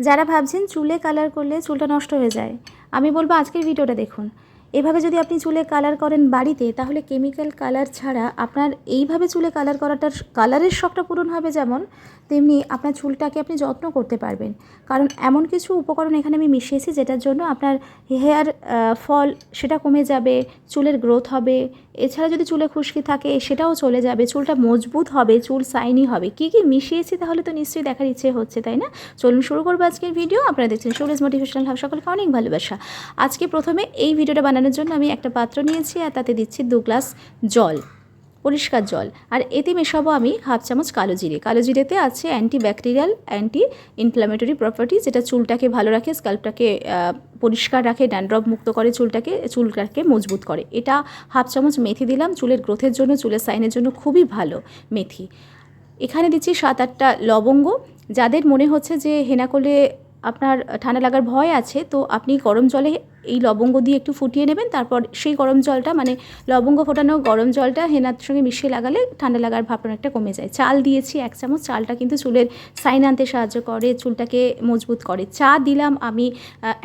যারা ভাবছেন চুলে কালার করলে চুলটা নষ্ট হয়ে যায় আমি বলব আজকের ভিডিওটা দেখুন। এভাবে যদি আপনি চুলে কালার করেন বাড়িতে, তাহলে কেমিক্যাল কালার ছাড়া আপনার এইভাবে চুলে কালার করাটার কালারের শখটা পূরণ হবে যেমন তেমনি আপনার চুলটাকে আপনি যত্ন করতে পারবেন। কারণ এমন কিছু উপকরণ এখানে আমি মিশিয়েছি যেটার জন্য আপনার হেয়ার ফল সেটা কমে যাবে, চুলের গ্রোথ হবে। এছাড়া যদি চুলে খুশকি থাকে, সেটাও চলে যাবে, চুলটা মজবুত হবে, চুল সাইনি হবে। কি কি মিশিয়েছি তাহলে তো নিশ্চয়ই দেখার ইচ্ছে হচ্ছে, তাই না? চলুন শুরু করব আজকের ভিডিও আপনারা দেখছেন সুরেজ মোটিভেশনাল হাব সকলকে অনেক ভালোবাসা। আজকে প্রথমে এই ভিডিওটা বানানোর জন্য আমি একটা পাত্র নিয়েছি আর তাতে দিচ্ছি দু গ্লাস জল, পরিষ্কার জল। আর এতে মেশাবো আমি হাফ চামচ কালো জিরে। কালো জিরেতে আছে anti bacterial anti inflammatory property যেটা চুলটাকে ভালো রাখে স্কাল্পটাকে পরিষ্কার রাখে ড্যান্ড্রফ মুক্ত করে চুলটাকে চুলটাকে মজবুত করে। এটা হাফ চামচ মেথি দিলাম, চুলের গ্রোথের জন্য, চুলের সাইনের জন্য খুবই ভালো মেথি। এখানে দিচ্ছি সাত আটটা লবঙ্গ। যাদের মনে হচ্ছে যে হেনা করলে আপনার ঠান্ডা লাগার ভয় আছে, তো আপনি গরম জলে এই লবঙ্গ দিয়ে একটু ফুটিয়ে নেবেন, তারপর সেই গরম জলটা মানে লবঙ্গ ফোটানো গরম জলটা হেনার সঙ্গে মিশিয়ে লাগালে ঠান্ডা লাগার ভাবটা অনেকটা কমে যায়। চাল দিয়েছি এক চামচ, চালটা কিন্তু চুলের সাইন আনতে সাহায্য করে, চুলটাকে মজবুত করে। চা দিলাম আমি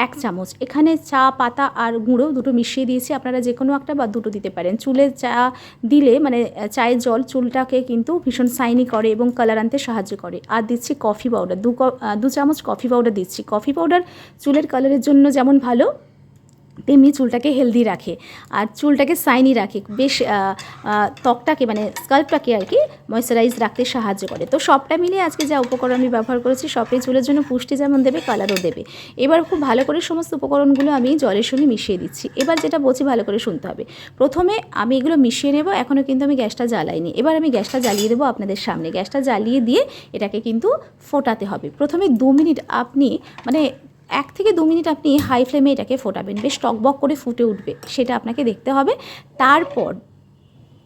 এক চামচ। এখানে চা, পাতা আর গুঁড়ো দুটো মিশিয়ে দিয়েছি, আপনারা যে কোনো একটা বা দুটো দিতে পারেন। চুলে চা দিলে মানে চায়ের জল চুলটাকে কিন্তু ভীষণ সাইনি করে এবং কালার আনতে সাহায্য করে। আর দিচ্ছি কফি পাউডার, দু দু চামচ কফি পাউডার দিচ্ছি। কফি পাউডার চুলের কালারের জন্য যেমন ভালো তেমনি চুলটাকে হেলদি রাখে। আর চুলটাকে সাইনি রাখে। বেশ ত্বকটাকে মানে স্কাল্পটাকে আর কি ময়শ্চারাইজ রাখতে সাহায্য করে। তো সবটা মিলিয়ে আজকে যা উপকরণ আমি ব্যবহার করেছি, সবটাই চুলের জন্য পুষ্টি যেমন দেবে কালারও দেবে। এবার খুব ভালো করে সমস্ত উপকরণগুলো আমি জলের সঙ্গে মিশিয়ে দিচ্ছি। এবার যেটা বলছি, ভালো করে শুনতে হবে। প্রথমে আমি এগুলো মিশিয়ে নেব এখনও কিন্তু আমি গ্যাসটা জ্বালাইনি। এবার আমি গ্যাসটা জ্বালিয়ে দেবো আপনাদের সামনে। গ্যাসটা জ্বালিয়ে দিয়ে এটাকে কিন্তু ফোটাতে হবে। প্রথমে দু মিনিট আপনি মানে এক থেকে দু মিনিট আপনি হাই ফ্লেমে এটাকে ফোটাবেন। বেশ টকবক করে ফুটে উঠবে, সেটা আপনাকে দেখতে হবে। তারপর,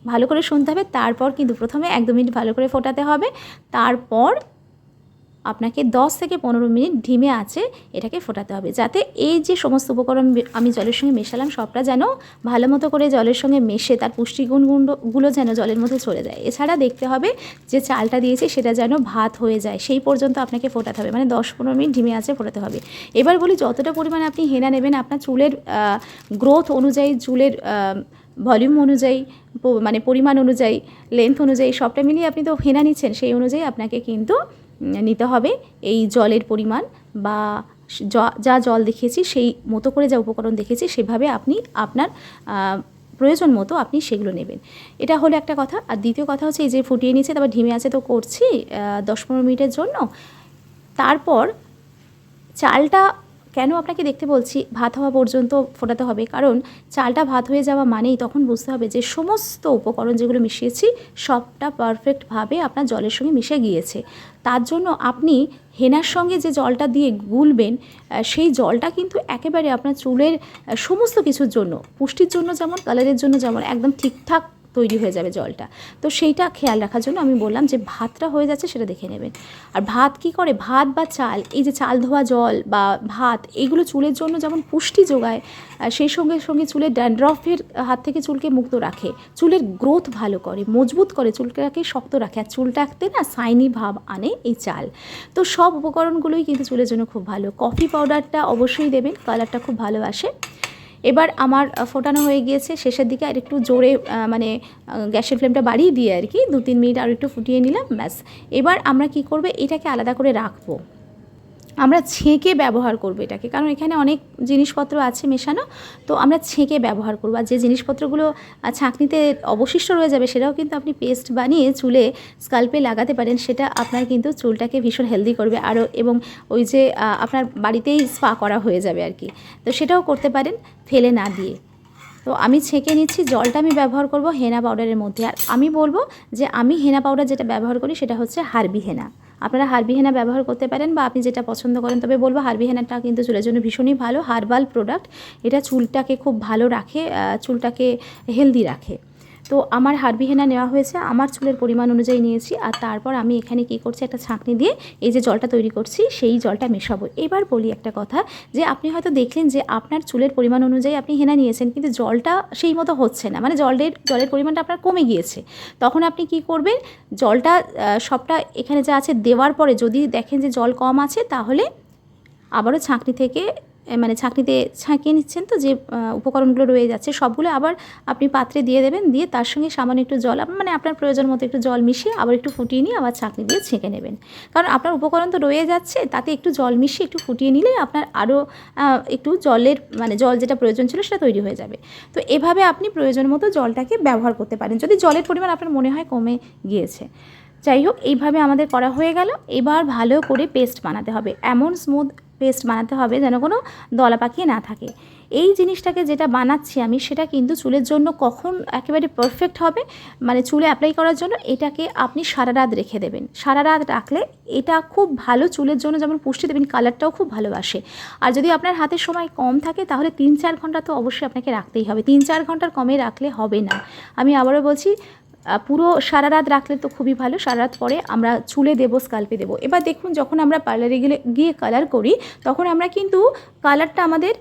ভালো করে শুনতে হবে। তারপর কিন্তু প্রথমে এক দু মিনিট ভালো করে ফোটাতে হবে। তারপর আপনাকে 10 থেকে পনেরো মিনিট ঢিমে আছে এটাকে ফোটাতে হবে, যাতে এই যে সমস্ত উপকরণ আমি জলের সঙ্গে মেশালাম সবটা যেন ভালো মতো করে জলের সঙ্গে মেশে তার পুষ্টিগুণগুলো যেন জলের মধ্যে চলে যায়। এছাড়া দেখতে হবে যে চালটা দিয়েছি সেটা যেন ভাত হয়ে যায়, সেই পর্যন্ত আপনাকে ফোটাতে হবে মানে দশ পনেরো মিনিট ঢিমে আছে ফোটাতে হবে। এবার বলি যতটা পরিমাণে আপনি হেনা নেবেন, আপনার চুলের গ্রোথ অনুযায়ী, চুলের ভলিউম অনুযায়ী মানে পরিমাণ অনুযায়ী লেন্থ অনুযায়ী সবটা মিলিয়ে আপনি তো হেনা নিচ্ছেন, সেই অনুযায়ী আপনাকে কিন্তু নিতে হবে এই জলের পরিমাণ বা যা জল দেখিয়েছি সেই মতো করে যা উপকরণ দেখেছি সেভাবে আপনি আপনার প্রয়োজন মতো আপনি সেগুলো নেবেন। এটা হলো একটা কথা। আর দ্বিতীয় কথা হচ্ছে এই যে ফুটিয়ে নিচ্ছে তারপর ঢিমে আছে তো করছি দশ পনেরো মিনিটের জন্য। তারপর চালটা কেন আপনাকে দেখতে বলছি, ভাত হওয়া পর্যন্ত ফোটাতে হবে। কারণ চালটা ভাত হয়ে যাওয়া মানেই তখন বুঝতে হবে যে সমস্ত উপকরণ যেগুলো মিশিয়েছি, সবটা পারফেক্টভাবে আপনার জলের সঙ্গে মিশে গিয়েছে। তার জন্য আপনি হেনার সঙ্গে যে জলটা দিয়ে গুলবেন সেই জলটা কিন্তু একেবারে আপনার চুলের সমস্ত কিছুর জন্য, পুষ্টির জন্য যেমন কালারের জন্য যেমন, একদম ঠিকঠাক তৈরি হয়ে যাবে জলটা। তো সেইটা খেয়াল রাখার জন্য আমি বললাম যে ভাতটা হয়ে যাচ্ছে সেটা দেখে নেবেন। আর ভাত কি করে? ভাত বা চাল, এই যে চাল ধোয়া জল বা ভাত, এগুলো চুলের জন্য যেমন পুষ্টি যোগায় সেই সঙ্গে সঙ্গে চুলের ড্যান্ড্রফের হাত থেকে চুলকে মুক্ত রাখে। চুলের গ্রোথ ভালো করে, মজবুত করে চুলটাকে শক্ত রাখে। আর চুলটাতে না সাইনি ভাব আনে এই চাল। তো সব উপকরণগুলোই কিন্তু চুলের জন্য খুব ভালো। কফি পাউডারটা অবশ্যই দেবেন, কালারটা খুব ভালো আসে। এবার আমার ফোটানো হয়ে গিয়েছে, শেষের দিকে আর একটু জোরে মানে গ্যাসের ফ্লেমটা বাড়িয়ে দিয়ে আর কি দু তিন মিনিট আর একটু ফুটিয়ে নিলাম, ব্যাস। এবার আমরা কি করবে, এটাকে আলাদা করে রাখব। আমরা ছেঁকে ব্যবহার করব এটাকে। কারণ এখানে অনেক জিনিসপত্র আছে মেশানো, তো আমরা ছেঁকে ব্যবহার করব। আর যে জিনিসপত্রগুলো ছাঁকনিতে অবশিষ্ট রয়ে যাবে, সেটাও কিন্তু আপনি পেস্ট বানিয়ে চুলে স্কাল্পে লাগাতে পারেন। সেটা আপনার কিন্তু চুলটাকে ভীষণ হেলদি করবে আরও, এবং ওই যে আপনার বাড়িতেই স্পা করা হয়ে যাবে আর কি। তো সেটাও করতে পারেন ফেলে না দিয়ে। তো আমি ছেঁকে নিচ্ছি, জলটা আমি ব্যবহার করব হেনা পাউডারের মধ্যে। আর আমি বলব যে, আমি হেনা পাউডার যেটা ব্যবহার করি, সেটা হচ্ছে হারবি হেনা। আপনারা হারবিহেনা ব্যবহার করতে পারেন বা আপনি যেটা পছন্দ করেন, তবে বলব হারবিহেনাটা কিন্তু চুলের জন্য ভীষণই ভালো। হার্বাল প্রোডাক্ট এটা চুলটাকে খুব ভালো রাখে চুলটাকে হেলদি রাখে। তো আমার হারবি হেনা নেওয়া হয়েছে, আমার চুলের পরিমাণ অনুযায়ী নিয়েছি আর তারপর আমি এখানে কি করছি, একটা ছাঁকনি দিয়ে এই যে জলটা তৈরি করছি, সেই জলটা মেশাবো। এবার বলি একটা কথা যে আপনি হয়তো দেখলেন যে আপনার চুলের পরিমাণ অনুযায়ী আপনি হেনা নিয়েছেন, কিন্তু জলটা সেই মতো হচ্ছে না। মানে জলের জলের পরিমাণটা আপনার কমে গিয়েছে। তখন আপনি কি করবেন, জলটা সবটা এখানে যা আছে দেওয়ার পরে যদি দেখেন যে জল কম আছে, তাহলে আবারও ছাঁকনি থেকে মানে ছাঁকনিতে ছাঁকিয়ে নিচ্ছেন তো যে উপকরণগুলো রয়ে যাচ্ছে, সবগুলো আবার আপনি পাত্রে দিয়ে দেবেন, দিয়ে তার সঙ্গে সামান্য একটু জল মানে আপনার প্রয়োজন মতো একটু জল মিশিয়ে আবার একটু ফুটিয়ে নিয়ে আবার ছাঁকনি দিয়ে ছেঁকে নেবেন। কারণ আপনার উপকরণ তো রয়ে যাচ্ছে, তাতে একটু জল মিশিয়ে একটু ফুটিয়ে নিলে আপনার আরও একটু জলের মানে জল যেটা প্রয়োজন ছিল সেটা তৈরি হয়ে যাবে। তো এভাবে আপনি প্রয়োজন মতো জলটাকে ব্যবহার করতে পারেন, যদি জলের পরিমাণ আপনার মনে হয় কমে গিয়েছে। যাই হোক, এইভাবে আমাদের করা হয়ে গেল। এবার ভালো করে পেস্ট বানাতে হবে। এমন স্মুথ পেস্ট বানাতে হবে যেন কোনো দলা পাকিয়ে না থাকে। এই জিনিসটাকে যেটা বানাচ্ছি আমি, সেটা কিন্তু চুলের জন্য কখন একেবারে পারফেক্ট হবে মানে চুলে অ্যাপ্লাই করার জন্য এটাকে আপনি সারা রাত রেখে দেবেন। সারা রাত রাখলে এটা খুব ভালো চুলের জন্য যেমন পুষ্টি দেবেন কালারটাও খুব ভালোবাসে আর যদি আপনার হাতে সময় কম থাকে, তাহলে তিন চার ঘণ্টা তো অবশ্যই আপনাকে রাখতেই হবে। তিন চার ঘণ্টার কমে রাখলে হবে না। আমি আবারও বলছি পুরো সারা রাত রাখলে তো খুবই ভালো সারা রাত পরে আমরা চুলে দেবো, স্কাল্পে দেবো। এবার দেখুন, যখন আমরা পার্লারে গেলে, গিয়ে কালার করি, তখন আমরা কিন্তু কালারটা আমাদের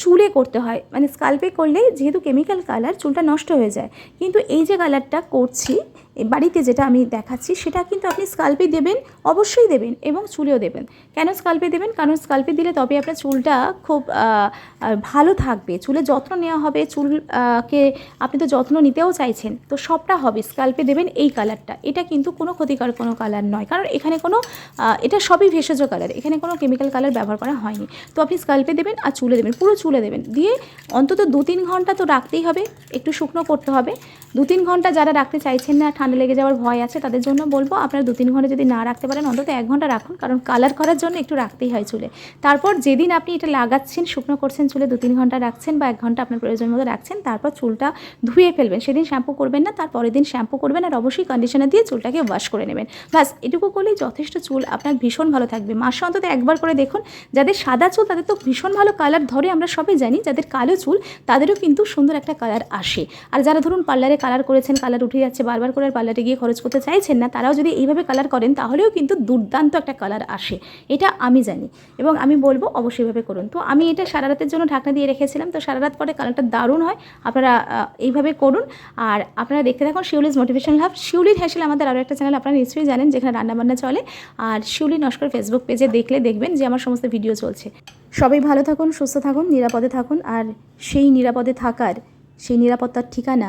চুলে করতে হয়। মানে স্কাল্পে করলে যেহেতু কেমিক্যাল কালার চুলটা নষ্ট হয়ে যায়। কিন্তু এই যে কালারটা করছি বাড়িতে যেটা আমি দেখাচ্ছি, সেটা কিন্তু আপনি স্কাল্পে দেবেন, অবশ্যই দেবেন এবং চুলেও দেবেন। কেন স্কাল্পে দেবেন? কারণ স্কাল্পে দিলে তবে আপনার চুলটা খুব ভালো থাকবে। চুলের যত্ন নেওয়া হবে চুলকে আপনি তো যত্ন নিতেও চাইছেন, তো সবটা হবে। স্কাল্পে দেবেন এই কালারটা এটা কিন্তু কোনো ক্ষতিকর কোনো কালার নয়। কারণ এখানে কোনো এটা সবই ভেষজ কালার এখানে কোনো কেমিক্যাল কালার ব্যবহার করা হয়নি। তো আপনি স্কাল্পে দেবেন আর চুলে দেবেন, পুরো চুলে দেবেন। দিয়ে অন্তত দু তিন ঘণ্টা তো রাখতেই হবে। একটু শুকনো করতে হবে। দু তিন ঘণ্টা যারা রাখতে চাইছেন না ঠান্ডা লেগে যাওয়ার ভয় আছে, তাদের জন্য বলব আপনারা দু তিন ঘণ্টা যদি না রাখতে পারেন, অন্তত এক ঘণ্টা রাখুন, কারণ কালার করার জন্য একটু রাখতেই হয় চুলে। তারপর যেদিন আপনি এটা লাগাচ্ছেন, শুকনো করছেন চুলে দু তিন ঘণ্টা রাখছেন বা এক ঘণ্টা আপনার প্রয়োজন মতো রাখছেন, তারপর চুলটা ধুয়ে ফেলবেন। সেদিন শ্যাম্পু করবেন না, তার পরের দিন শ্যাম্পু করবেন আর অবশ্যই কন্ডিশনার দিয়ে চুলটাকে ওয়াশ করে নেবেন। ব্যাস, এটুকু করলেই যথেষ্ট চুল আপনার ভীষণ ভালো থাকবে। মাসে অন্তত একবার করে দেখুন, যাদের সাদা চুল তাদের তো ভীষণ ভালো কালার ধরে আমরা সবাই জানি, যাদের কালো চুল তাদেরও কিন্তু সুন্দর একটা কালার আসে। আর যারা ধরুন পার্লারে কালার করেছেন, কালার উঠে যাচ্ছে, বারবার করে পার্লারে গিয়ে খরচ করতে চাইছেন না, তারাও যদি এইভাবে কালার করেন, তাহলেও কিন্তু দুর্দান্ত একটা কালার আসে। এটা আমি জানি এবং আমি বলব অবশ্যই এভাবে করুন। তো আমি এটা সারা রাতের জন্য ঢাকনা দিয়ে রেখেছিলাম, তো সারা রাত পরে কালারটা দারুণ হয়। আপনারা এইভাবে করুন। আর আপনারা দেখতে থাকুন শিউলিজ মোটিভেশন হাব শিউলির হ্যাসেল আমাদের আরও একটা চ্যানেল আপনারা নিশ্চয়ই জানেন, যেখানে রান্নাবান্না চলে। আর শিউলি নস্কর ফেসবুক পেজে দেখলে দেখবেন যে আমার সমস্ত ভিডিও চলছে। সবাই ভালো থাকুন, সুস্থ থাকুন, নিরাপদে থাকুন। আর সেই নিরাপদে থাকার, সেই নিরাপত্তার ঠিকানা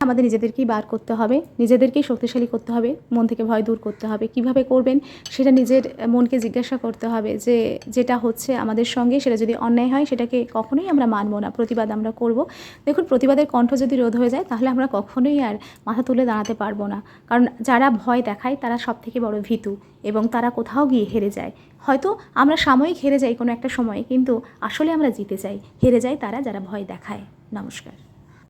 আমাদের নিজেদেরকেই বার করতে হবে, নিজেদেরকেই শক্তিশালী করতে হবে, মন থেকে ভয় দূর করতে হবে। কীভাবে করবেন? সেটা নিজের মনকে জিজ্ঞাসা করতে হবে যে, যেটা হচ্ছে আমাদের সঙ্গে, সেটা যদি অন্যায় হয়, সেটাকে কখনোই আমরা মানব না, প্রতিবাদ আমরা করব। দেখুন, প্রতিবাদের কণ্ঠ যদি রোধ হয়ে যায়, তাহলে আমরা কখনোই আর মাথা তুলে দাঁড়াতে পারব না। কারণ যারা ভয় দেখায়, তারা সব থেকে বড় ভীতু এবং তারা কোথাও গিয়ে হেরে যায়। হয়তো আমরা সাময়িক হেরে যাই কোনো একটা সময়ে, কিন্তু আসলে আমরা জিতে যাই। হেরে যাই তারা যারা ভয় দেখায়। নমস্কার।